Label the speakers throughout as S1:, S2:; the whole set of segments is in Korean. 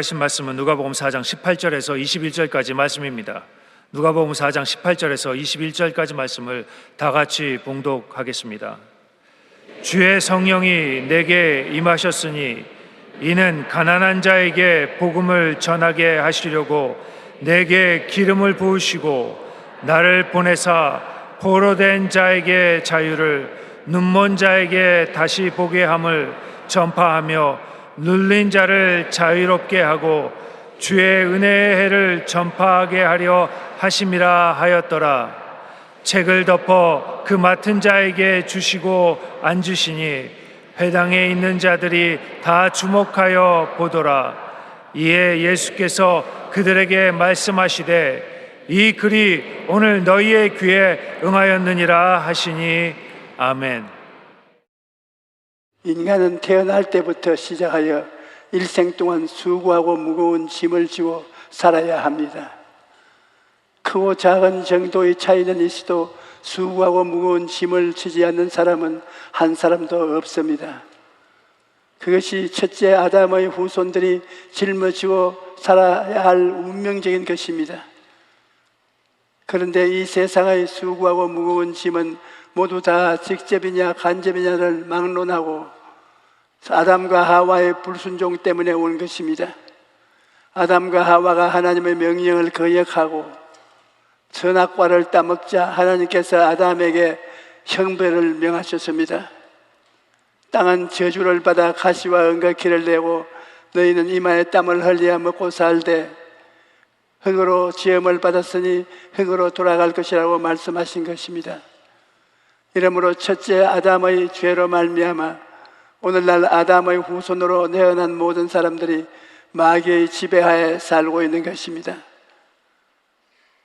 S1: 받으신 말씀은 누가복음 4장 18절에서 21절까지 말씀입니다. 누가복음 4장 18절에서 21절까지 말씀을 다 같이 봉독하겠습니다. 주의 성령이 내게 임하셨으니 이는 가난한 자에게 복음을 전하게 하시려고 내게 기름을 부으시고 나를 보내사 포로된 자에게 자유를 눈먼 자에게 다시 보게 함을 전파하며 눌린 자를 자유롭게 하고 주의 은혜의 해를 전파하게 하려 하심이라 하였더라. 책을 덮어 그 맡은 자에게 주시고 앉으시니 회당에 있는 자들이 다 주목하여 보더라. 이에 예수께서 그들에게 말씀하시되 이 글이 오늘 너희의 귀에 응하였느니라 하시니 아멘.
S2: 인간은 태어날 때부터 시작하여 일생 동안 수고하고 무거운 짐을 지고 살아야 합니다. 크고 작은 정도의 차이는 있어도 수고하고 무거운 짐을 지지 않는 사람은 한 사람도 없습니다. 그것이 첫째 아담의 후손들이 짊어지고 살아야 할 운명적인 것입니다. 그런데 이 세상의 수고하고 무거운 짐은 모두 다 직접이냐 간접이냐를 막론하고 아담과 하와의 불순종 때문에 온 것입니다. 아담과 하와가 하나님의 명령을 거역하고 선악과를 따먹자 하나님께서 아담에게 형벌을 명하셨습니다. 땅은 저주를 받아 가시와 은각기를 내고 너희는 이마에 땀을 흘려 먹고 살되 흙으로 지음을 받았으니 흙으로 돌아갈 것이라고 말씀하신 것입니다. 이러므로 첫째 아담의 죄로 말미암아 오늘날 아담의 후손으로 내어난 모든 사람들이 마귀의 지배하에 살고 있는 것입니다.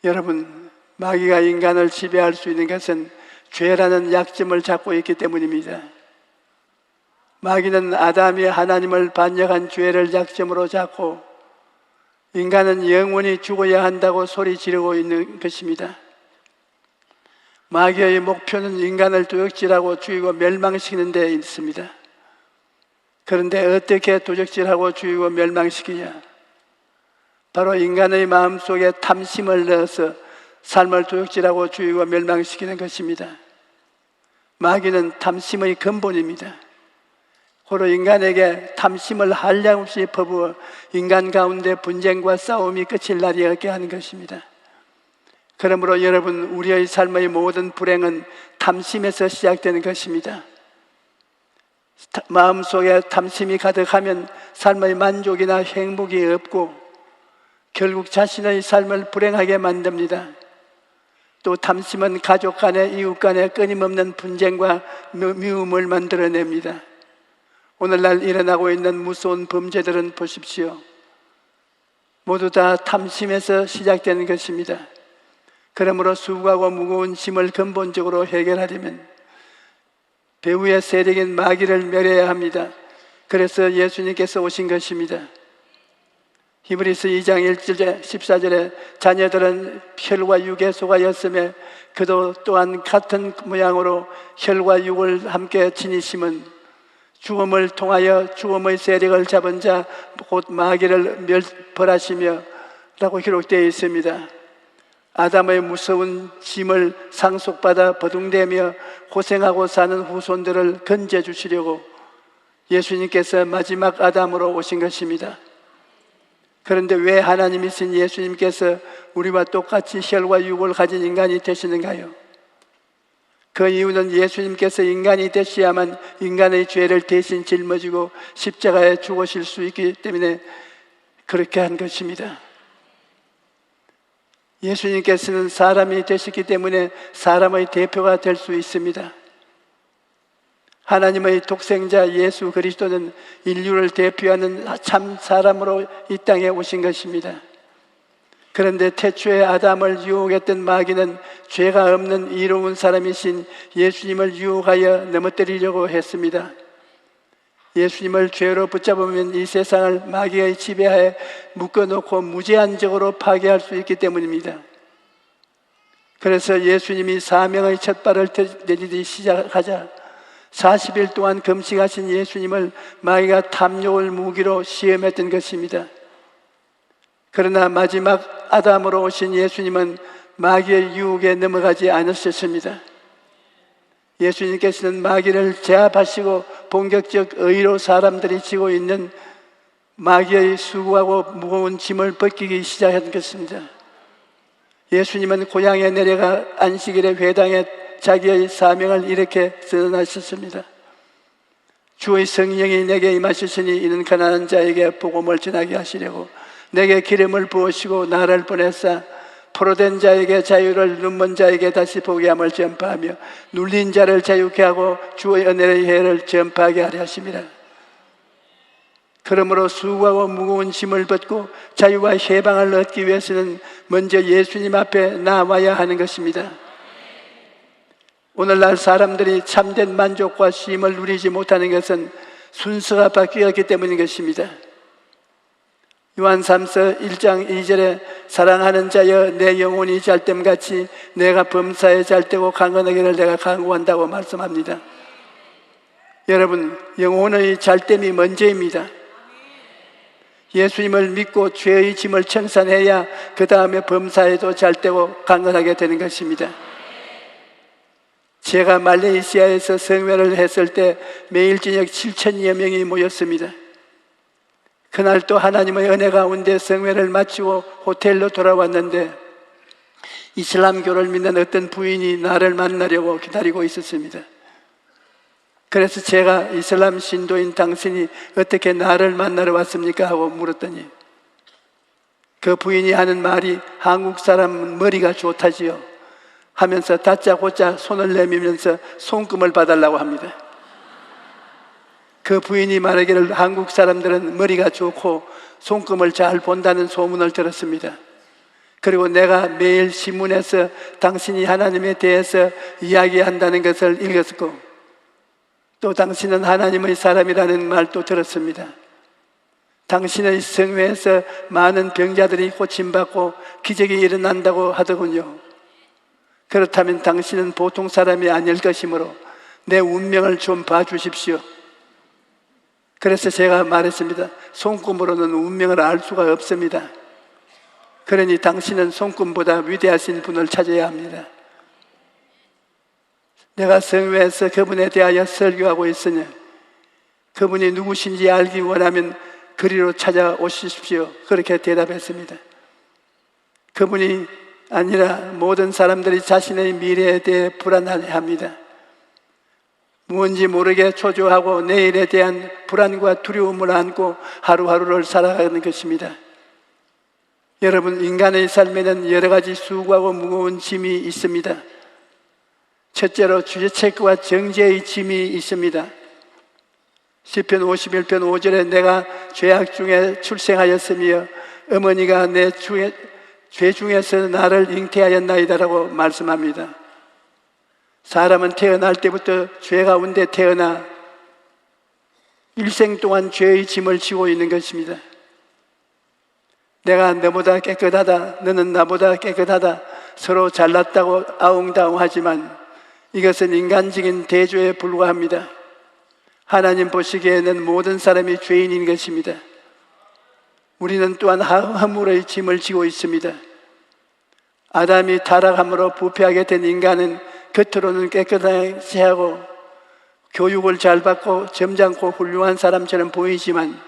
S2: 여러분, 마귀가 인간을 지배할 수 있는 것은 죄라는 약점을 잡고 있기 때문입니다. 마귀는 아담이 하나님을 반역한 죄를 약점으로 잡고 인간은 영원히 죽어야 한다고 소리 지르고 있는 것입니다. 마귀의 목표는 인간을 도적질하고 죽이고 멸망시키는 데 있습니다. 그런데 어떻게 도적질하고 죽이고 멸망시키냐? 바로 인간의 마음 속에 탐심을 넣어서 삶을 도적질하고 죽이고 멸망시키는 것입니다. 마귀는 탐심의 근본입니다. 고로 인간에게 탐심을 한량없이 퍼부어 인간 가운데 분쟁과 싸움이 끝일 날이 없게 하는 것입니다. 그러므로 여러분, 우리의 삶의 모든 불행은 탐심에서 시작되는 것입니다. 마음속에 탐심이 가득하면 삶의 만족이나 행복이 없고 결국 자신의 삶을 불행하게 만듭니다. 또 탐심은 가족 간에 이웃 간에 끊임없는 분쟁과 미움을 만들어냅니다. 오늘날 일어나고 있는 무서운 범죄들은 보십시오. 모두 다 탐심에서 시작되는 것입니다. 그러므로 수고하고 무거운 짐을 근본적으로 해결하려면 배후의 세력인 마귀를 멸해야 합니다. 그래서 예수님께서 오신 것입니다. 히브리스 2장 1절 14절에 자녀들은 혈과 육에 속하였음에 그도 또한 같은 모양으로 혈과 육을 함께 지니심은 죽음을 통하여 죽음의 세력을 잡은 자 곧 마귀를 멸 벌하시며 라고 기록되어 있습니다. 아담의 무서운 짐을 상속받아 버둥대며 고생하고 사는 후손들을 건져 주시려고 예수님께서 마지막 아담으로 오신 것입니다. 그런데 왜 하나님이신 예수님께서 우리와 똑같이 혈과 육을 가진 인간이 되시는가요? 그 이유는 예수님께서 인간이 되셔야만 인간의 죄를 대신 짊어지고 십자가에 죽으실 수 있기 때문에 그렇게 한 것입니다. 예수님께서는 사람이 되셨기 때문에 사람의 대표가 될 수 있습니다. 하나님의 독생자 예수 그리스도는 인류를 대표하는 참 사람으로 이 땅에 오신 것입니다. 그런데 태초에 아담을 유혹했던 마귀는 죄가 없는 이로운 사람이신 예수님을 유혹하여 넘어뜨리려고 했습니다. 예수님을 죄로 붙잡으면 이 세상을 마귀의 지배하에 묶어놓고 무제한적으로 파괴할 수 있기 때문입니다. 그래서 예수님이 사명의 첫 발을 내디디 시작하자 40일 동안 금식하신 예수님을 마귀가 탐욕을 무기로 시험했던 것입니다. 그러나 마지막 아담으로 오신 예수님은 마귀의 유혹에 넘어가지 않으셨습니다. 예수님께서는 마귀를 제압하시고 본격적 의로 사람들이 지고 있는 마귀의 수고하고 무거운 짐을 벗기기 시작한 것입니다. 예수님은 고향에 내려가 안식일의 회당에 자기의 사명을 이렇게 선언하셨습니다. 주의 성령이 내게 임하셨으니 이는 가난한 자에게 복음을 전하게 하시려고 내게 기름을 부으시고 나를 보내사 포로된 자에게 자유를 눈먼 자에게 다시 보게 함을 전파하며 눌린 자를 자유케 하고 주의 은혜의 해를 전파하게 하려 하심이라. 그러므로 수고하고 무거운 짐을 벗고 자유와 해방을 얻기 위해서는 먼저 예수님 앞에 나와야 하는 것입니다. 오늘날 사람들이 참된 만족과 쉼을 누리지 못하는 것은 순서가 바뀌었기 때문인 것입니다. 요한 3서 1장 2절에 사랑하는 자여 내 영혼이 잘됨같이 내가 범사에 잘되고 강건하기를 내가 강구한다고 말씀합니다. 여러분 영혼의 잘됨이 먼저입니다. 예수님을 믿고 죄의 짐을 청산해야 그 다음에 범사에도 잘되고 강건하게 되는 것입니다. 제가 말레이시아에서 성회를 했을 때 매일 저녁 7천여 명이 모였습니다. 그날 또 하나님의 은혜 가운데 성회를 마치고 호텔로 돌아왔는데 이슬람교를 믿는 어떤 부인이 나를 만나려고 기다리고 있었습니다. 그래서 제가 이슬람 신도인 당신이 어떻게 나를 만나러 왔습니까? 하고 물었더니 그 부인이 하는 말이 한국 사람은 머리가 좋다지요. 하면서 다짜고짜 손을 내밀면서 손금을 봐달라고 합니다. 그 부인이 말하기를 한국 사람들은 머리가 좋고 손금을 잘 본다는 소문을 들었습니다. 그리고 내가 매일 신문에서 당신이 하나님에 대해서 이야기한다는 것을 읽었고 또 당신은 하나님의 사람이라는 말도 들었습니다. 당신의 성회에서 많은 병자들이 고침받고 기적이 일어난다고 하더군요. 그렇다면 당신은 보통 사람이 아닐 것이므로 내 운명을 좀 봐주십시오. 그래서 제가 말했습니다. 손금으로는 운명을 알 수가 없습니다. 그러니 당신은 손금보다 위대하신 분을 찾아야 합니다. 내가 성회에서 그분에 대하여 설교하고 있으니 그분이 누구신지 알기 원하면 그리로 찾아오십시오. 그렇게 대답했습니다. 그분이 아니라 모든 사람들이 자신의 미래에 대해 불안해 합니다. 무언지 모르게 초조하고 내일에 대한 불안과 두려움을 안고 하루하루를 살아가는 것입니다. 여러분, 인간의 삶에는 여러 가지 수고하고 무거운 짐이 있습니다. 첫째로 주제체크와 정죄의 짐이 있습니다. 시편 51편 5절에 내가 죄악 중에 출생하였으며 어머니가 내 죄 중에서 나를 잉태하였나이다라고 말씀합니다. 사람은 태어날 때부터 죄 가운데 태어나 일생 동안 죄의 짐을 지고 있는 것입니다. 내가 너보다 깨끗하다, 너는 나보다 깨끗하다, 서로 잘났다고 아웅다웅하지만 이것은 인간적인 대조에 불과합니다. 하나님 보시기에는 모든 사람이 죄인인 것입니다. 우리는 또한 허물의 짐을 지고 있습니다. 아담이 타락함으로 부패하게 된 인간은 겉으로는 깨끗하게 하고 교육을 잘 받고 점잖고 훌륭한 사람처럼 보이지만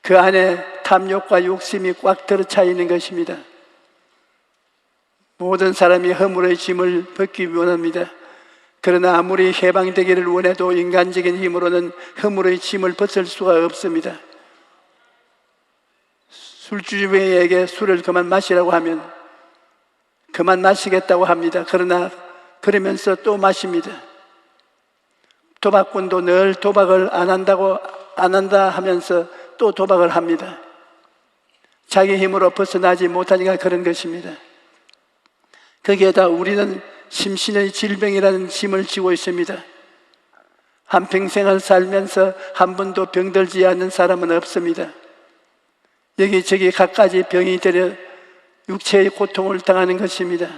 S2: 그 안에 탐욕과 욕심이 꽉 들어차 있는 것입니다. 모든 사람이 허물의 짐을 벗기 원합니다. 그러나 아무리 해방되기를 원해도 인간적인 힘으로는 허물의 짐을 벗을 수가 없습니다. 술주주에게 술을 그만 마시라고 하면 그만 마시겠다고 합니다. 그러나 그러면서 또 마십니다. 도박꾼도 늘 도박을 안 한다고 안 한다 하면서 또 도박을 합니다. 자기 힘으로 벗어나지 못하니까 그런 것입니다. 거기에다 우리는 심신의 질병이라는 짐을 지고 있습니다. 한평생을 살면서 한 번도 병들지 않는 사람은 없습니다. 여기저기 갖가지 병이 들여 육체의 고통을 당하는 것입니다.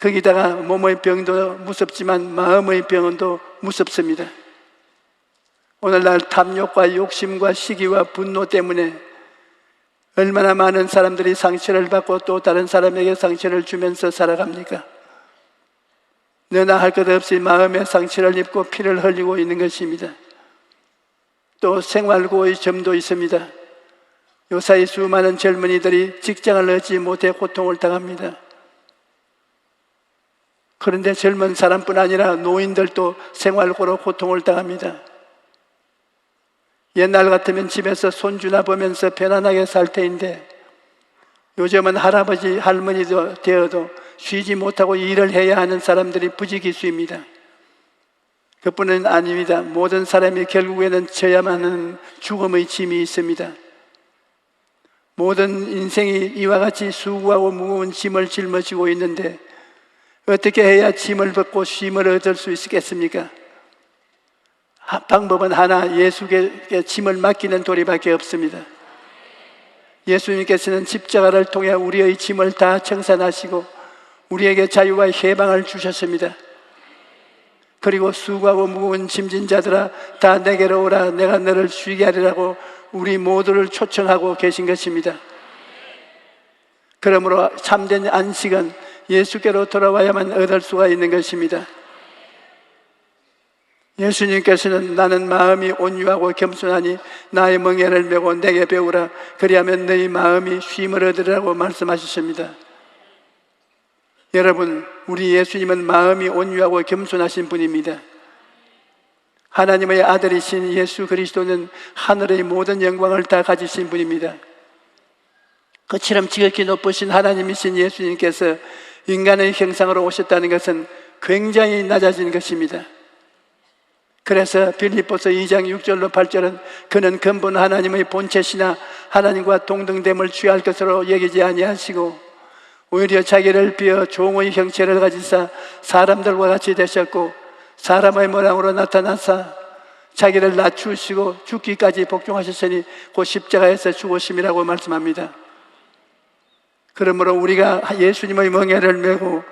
S2: 거기다가 몸의 병도 무섭지만 마음의 병도 무섭습니다. 오늘날 탐욕과 욕심과 시기와 분노 때문에 얼마나 많은 사람들이 상처를 받고 또 다른 사람에게 상처를 주면서 살아갑니까? 너나 할 것 없이 마음의 상처를 입고 피를 흘리고 있는 것입니다. 또 생활고의 점도 있습니다. 요사이 수많은 젊은이들이 직장을 얻지 못해 고통을 당합니다. 그런데 젊은 사람뿐 아니라 노인들도 생활고로 고통을 당합니다. 옛날 같으면 집에서 손주나 보면서 편안하게 살 테인데 요즘은 할아버지, 할머니도 되어도 쉬지 못하고 일을 해야 하는 사람들이 부지기수입니다. 그뿐은 아닙니다. 모든 사람이 결국에는 져야만 하는 죽음의 짐이 있습니다. 모든 인생이 이와 같이 수고하고 무거운 짐을 짊어지고 있는데 어떻게 해야 짐을 벗고 쉼을 얻을 수 있겠습니까? 하- 방법은 하나 예수께 짐을 맡기는 도리밖에 없습니다. 예수님께서는 십자가를 통해 우리의 짐을 다 청산하시고 우리에게 자유와 해방을 주셨습니다. 그리고 수고하고 무거운 짐진 자들아 다 내게로 오라 내가 너를 쉬게 하리라고 우리 모두를 초청하고 계신 것입니다. 그러므로 참된 안식은 예수께로 돌아와야만 얻을 수가 있는 것입니다. 예수님께서는 나는 마음이 온유하고 겸손하니 나의 멍에를 메고 내게 배우라 그리하면 너희 마음이 쉼을 얻으리라고 말씀하셨습니다. 여러분, 우리 예수님은 마음이 온유하고 겸손하신 분입니다. 하나님의 아들이신 예수 그리스도는 하늘의 모든 영광을 다 가지신 분입니다. 그처럼 지극히 높으신 하나님이신 예수님께서 인간의 형상으로 오셨다는 것은 굉장히 낮아진 것입니다. 그래서 빌립보서 2장 6절로 8절은 그는 근본 하나님의 본체시나 하나님과 동등됨을 취할 것으로 여기지 아니하시고 오히려 자기를 비어 종의 형체를 가지사 사람들과 같이 되셨고 사람의 모양으로 나타나사 자기를 낮추시고 죽기까지 복종하셨으니 곧 십자가에서 죽으심이라고 말씀합니다. 그러므로 우리가 예수님의 멍에를 메고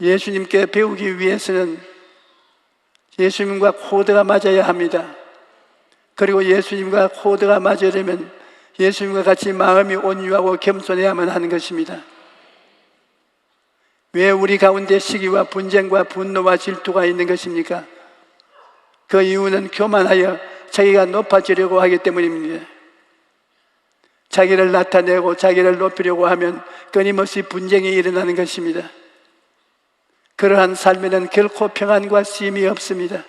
S2: 예수님께 배우기 위해서는 예수님과 코드가 맞아야 합니다. 그리고 예수님과 코드가 맞으려면 예수님과 같이 마음이 온유하고 겸손해야만 하는 것입니다. 왜 우리 가운데 시기와 분쟁과 분노와 질투가 있는 것입니까? 그 이유는 교만하여 자기가 높아지려고 하기 때문입니다. 자기를 나타내고 자기를 높이려고 하면 끊임없이 분쟁이 일어나는 것입니다. 그러한 삶에는 결코 평안과 쉼이 없습니다.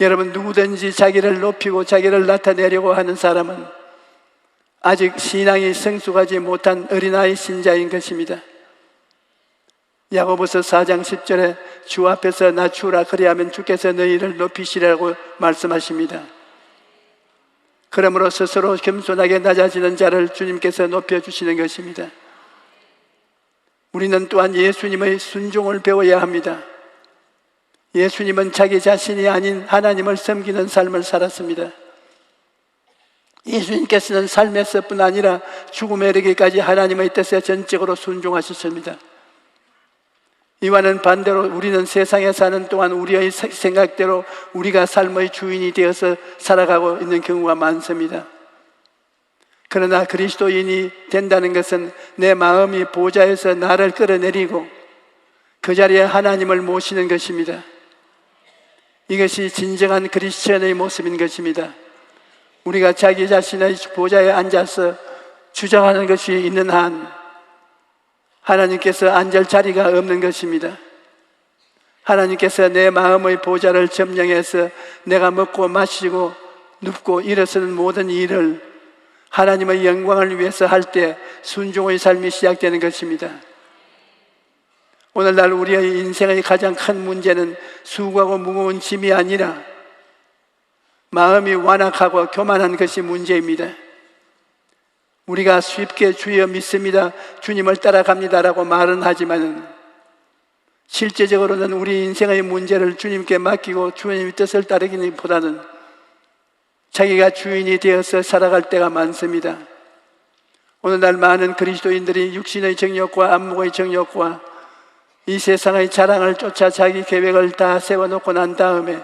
S2: 여러분, 누구든지 자기를 높이고 자기를 나타내려고 하는 사람은 아직 신앙이 성숙하지 못한 어린아이 신자인 것입니다. 야고보서 4장 10절에 주 앞에서 낮추라 그리하면 주께서 너희를 높이시라고 말씀하십니다. 그러므로 스스로 겸손하게 낮아지는 자를 주님께서 높여주시는 것입니다. 우리는 또한 예수님의 순종을 배워야 합니다. 예수님은 자기 자신이 아닌 하나님을 섬기는 삶을 살았습니다. 예수님께서는 삶에서뿐 아니라 죽음에 이르기까지 하나님의 뜻에 전적으로 순종하셨습니다. 이와는 반대로 우리는 세상에 사는 동안 우리의 생각대로 우리가 삶의 주인이 되어서 살아가고 있는 경우가 많습니다. 그러나 그리스도인이 된다는 것은 내 마음이 보좌에서 나를 끌어내리고 그 자리에 하나님을 모시는 것입니다. 이것이 진정한 그리스천의 모습인 것입니다. 우리가 자기 자신의 보좌에 앉아서 주장하는 것이 있는 한 하나님께서 앉을 자리가 없는 것입니다. 하나님께서 내 마음의 보좌를 점령해서 내가 먹고 마시고 눕고 일어서는 모든 일을 하나님의 영광을 위해서 할 때 순종의 삶이 시작되는 것입니다. 오늘날 우리의 인생의 가장 큰 문제는 수고하고 무거운 짐이 아니라 마음이 완악하고 교만한 것이 문제입니다. 우리가 쉽게 주여 믿습니다. 주님을 따라갑니다라고 말은 하지만 실제적으로는 우리 인생의 문제를 주님께 맡기고 주님의 뜻을 따르기보다는 자기가 주인이 되어서 살아갈 때가 많습니다. 오늘날 많은 그리스도인들이 육신의 정욕과 안목의 정욕과 이 세상의 자랑을 쫓아 자기 계획을 다 세워놓고 난 다음에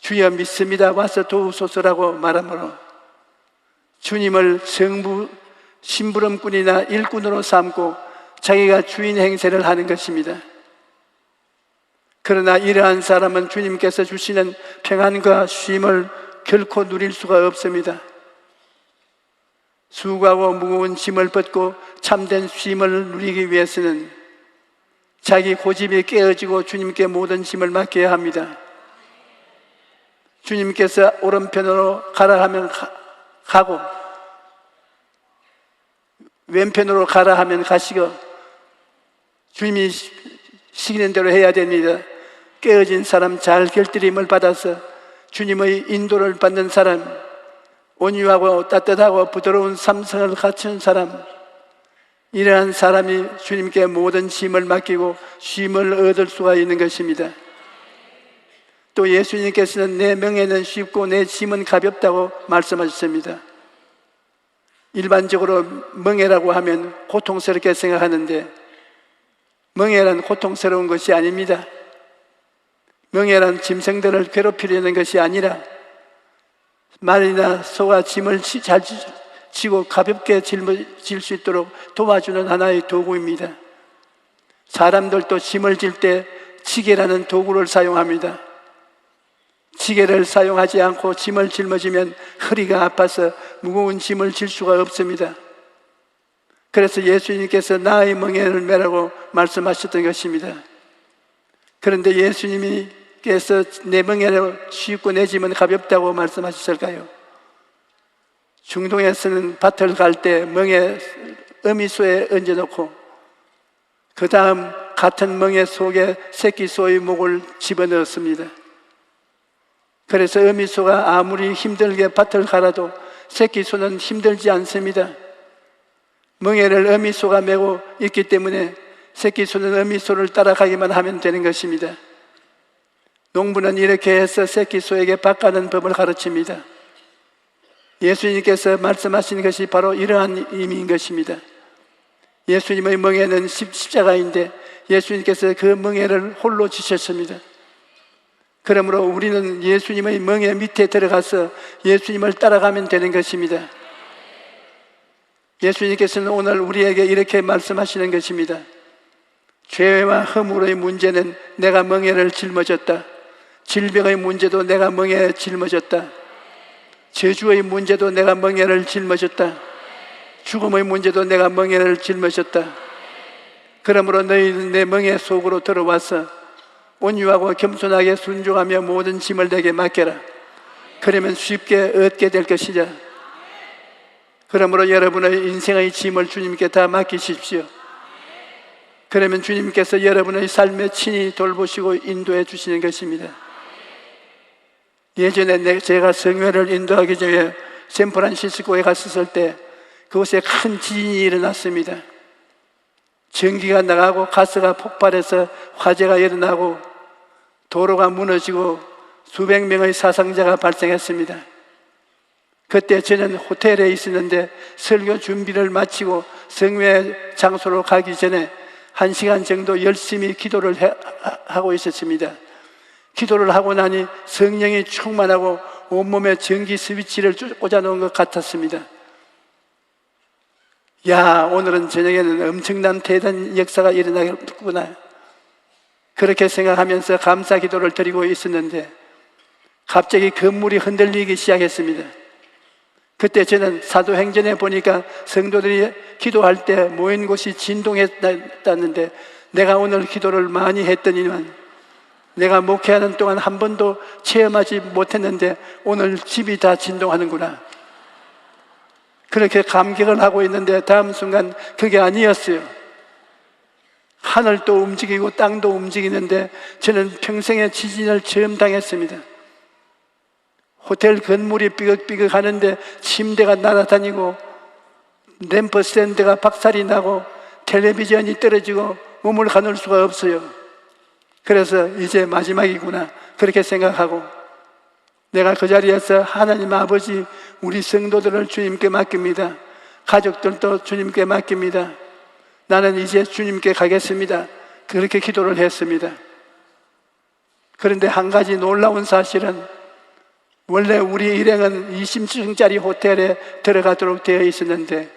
S2: 주여 믿습니다 와서 도우소서라고 말하므로 주님을 정부 심부름꾼이나 일꾼으로 삼고 자기가 주인 행세를 하는 것입니다. 그러나 이러한 사람은 주님께서 주시는 평안과 쉼을 결코 누릴 수가 없습니다. 수고하고 무거운 짐을 벗고 참된 쉼을 누리기 위해서는 자기 고집이 깨어지고 주님께 모든 짐을 맡겨야 합니다. 주님께서 오른편으로 가라 하면 가, 가고 왼편으로 가라 하면 가시고 주님이 시- 시키는 대로 해야 됩니다. 깨어진 사람 잘 결들임을 받아서 주님의 인도를 받는 사람 온유하고 따뜻하고 부드러운 삼성을 갖춘 사람 이러한 사람이 주님께 모든 짐을 맡기고 쉼을 얻을 수가 있는 것입니다. 또 예수님께서는 내 명예는 쉽고 내 짐은 가볍다고 말씀하셨습니다. 일반적으로 멍해라고 하면 고통스럽게 생각하는데 멍해란 고통스러운 것이 아닙니다. 멍해란 짐승들을 괴롭히려는 것이 아니라 말이나 소가 짐을 지- 잘 지- 지고 가볍게 짊어질 수 있도록 도와주는 하나의 도구입니다. 사람들도 짐을 질 때 지게라는 도구를 사용합니다. 지게를 사용하지 않고 짐을 짊어지면 허리가 아파서 무거운 짐을 질 수가 없습니다. 그래서 예수님께서 나의 멍에를 매라고 말씀하셨던 것입니다. 그런데 예수님께서 내 멍에를 쉽고 내 짐은 가볍다고 말씀하셨을까요? 중동에서는 밭을 갈 때 멍에 어미소에 얹어놓고 그 다음 같은 멍에 속에 새끼 소의 목을 집어넣었습니다. 그래서 어미소가 아무리 힘들게 밭을 갈아도 새끼 소는 힘들지 않습니다. 멍에를 어미소가 메고 있기 때문에 새끼 소는 어미소를 따라가기만 하면 되는 것입니다. 농부는 이렇게 해서 새끼 소에게 밭가는 법을 가르칩니다. 예수님께서 말씀하신 것이 바로 이러한 의미인 것입니다. 예수님의 멍에는 십- 십자가인데 예수님께서 그 멍에를 홀로 지셨습니다. 그러므로 우리는 예수님의 멍에 밑에 들어가서 예수님을 따라가면 되는 것입니다. 예수님께서는 오늘 우리에게 이렇게 말씀하시는 것입니다. 죄와 허물의 문제는 내가 멍에를 짊어졌다. 질병의 문제도 내가 멍에 짊어졌다. 저주의 문제도 내가 멍에를 짊어졌다. 죽음의 문제도 내가 멍에를 짊어졌다. 그러므로 너희는 내 멍에 속으로 들어와서 온유하고 겸손하게 순종하며 모든 짐을 내게 맡겨라. 그러면 쉽게 얻게 될 것이다. 그러므로 여러분의 인생의 짐을 주님께 다 맡기십시오. 그러면 주님께서 여러분의 삶에 친히 돌보시고 인도해 주시는 것입니다. 예전에 내- 제가 성회를 인도하기 전에 샌프란시스코에 갔었을 때 그곳에 큰 지진이 일어났습니다. 전기가 나가고 가스가 폭발해서 화재가 일어나고 도로가 무너지고 수백 명의 사상자가 발생했습니다. 그때 저는 호텔에 있었는데 설교 준비를 마치고 성회 장소로 가기 전에 한 시간 정도 열심히 기도를 해- 하고 있었습니다. 기도를 하고 나니 성령이 충만하고 온몸에 전기 스위치를 꽂아 놓은 것 같았습니다. 야, 오늘은 저녁에는 엄청난 대단 역사가 일어나겠구나. 그렇게 생각하면서 감사 기도를 드리고 있었는데 갑자기 건물이 흔들리기 시작했습니다. 그때 저는 사도행전에 보니까 성도들이 기도할 때 모인 곳이 진동했다는데 내가 오늘 기도를 많이 했더니만 내가 목회하는 동안 한 번도 체험하지 못했는데 오늘 집이 다 진동하는구나. 그렇게 감격을 하고 있는데 다음 순간 그게 아니었어요. 하늘도 움직이고 땅도 움직이는데 저는 평생에 지진을 처음 당했습니다. 호텔 건물이 삐걱삐걱 하는데 침대가 날아다니고 램프 스탠드가 박살이 나고 텔레비전이 떨어지고 몸을 가눌 수가 없어요. 그래서 이제 마지막이구나. 그렇게 생각하고 내가 그 자리에서 하나님 아버지 우리 성도들을 주님께 맡깁니다. 가족들도 주님께 맡깁니다. 나는 이제 주님께 가겠습니다. 그렇게 기도를 했습니다. 그런데 한 가지 놀라운 사실은 원래 우리 일행은 20층짜리 호텔에 들어가도록 되어 있었는데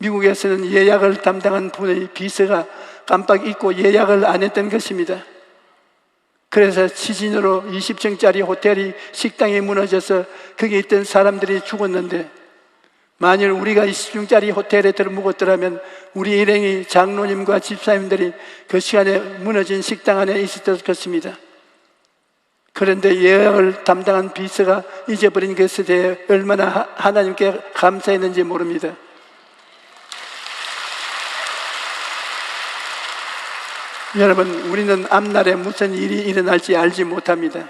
S2: 미국에서는 예약을 담당한 분의 비서가 깜빡 잊고 예약을 안 했던 것입니다. 그래서 지진으로 20층짜리 호텔이 식당이 무너져서 거기 있던 사람들이 죽었는데 만일 우리가 20층짜리 호텔에 들어묵었더라면 우리 일행이 장로님과 집사님들이 그 시간에 무너진 식당 안에 있었을 것입니다. 그런데 예약을 담당한 비서가 잊어버린 것에 대해 얼마나 하- 하나님께 감사했는지 모릅니다. 여러분, 우리는 앞날에 무슨 일이 일어날지 알지 못합니다.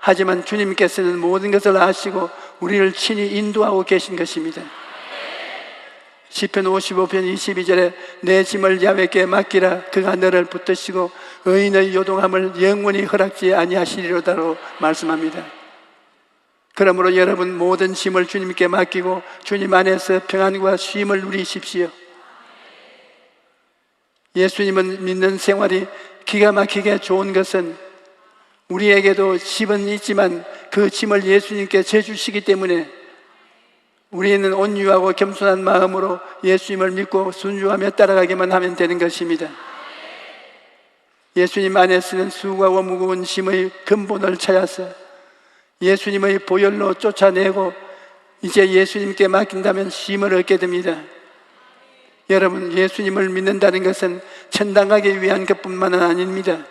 S2: 하지만 주님께서는 모든 것을 아시고 우리를 친히 인도하고 계신 것입니다. 시편 55편 22절에 내 짐을 야외께 맡기라 그가 너를 붙드시고 의인의 요동함을 영원히 허락지 아니하시리로다로 말씀합니다. 그러므로 여러분 모든 짐을 주님께 맡기고 주님 안에서 평안과 쉼을 누리십시오. 예수님은 믿는 생활이 기가 막히게 좋은 것은 우리에게도 짐은 있지만 그 짐을 예수님께 져주시기 때문에 우리는 온유하고 겸손한 마음으로 예수님을 믿고 순종하며 따라가기만 하면 되는 것입니다. 예수님 안에서는 수고하고 무거운 짐의 근본을 찾아서 예수님의 보혈로 쫓아내고 이제 예수님께 맡긴다면 쉼을 얻게 됩니다. 여러분, 예수님을 믿는다는 것은 천당 가기 위한 것뿐만은 아닙니다.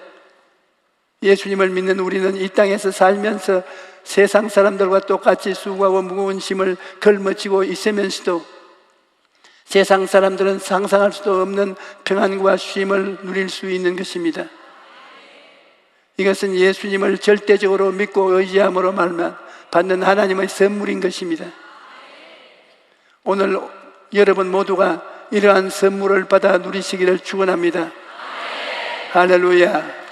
S2: 예수님을 믿는 우리는 이 땅에서 살면서 세상 사람들과 똑같이 수고하고 무거운 짐을 걸머쥐고 있으면서도 세상 사람들은 상상할 수도 없는 평안과 쉼을 누릴 수 있는 것입니다. 이것은 예수님을 절대적으로 믿고 의지함으로 말만 받는 하나님의 선물인 것입니다. 오늘 여러분 모두가 이러한 선물을 받아 누리시기를 축원합니다. 할렐루야.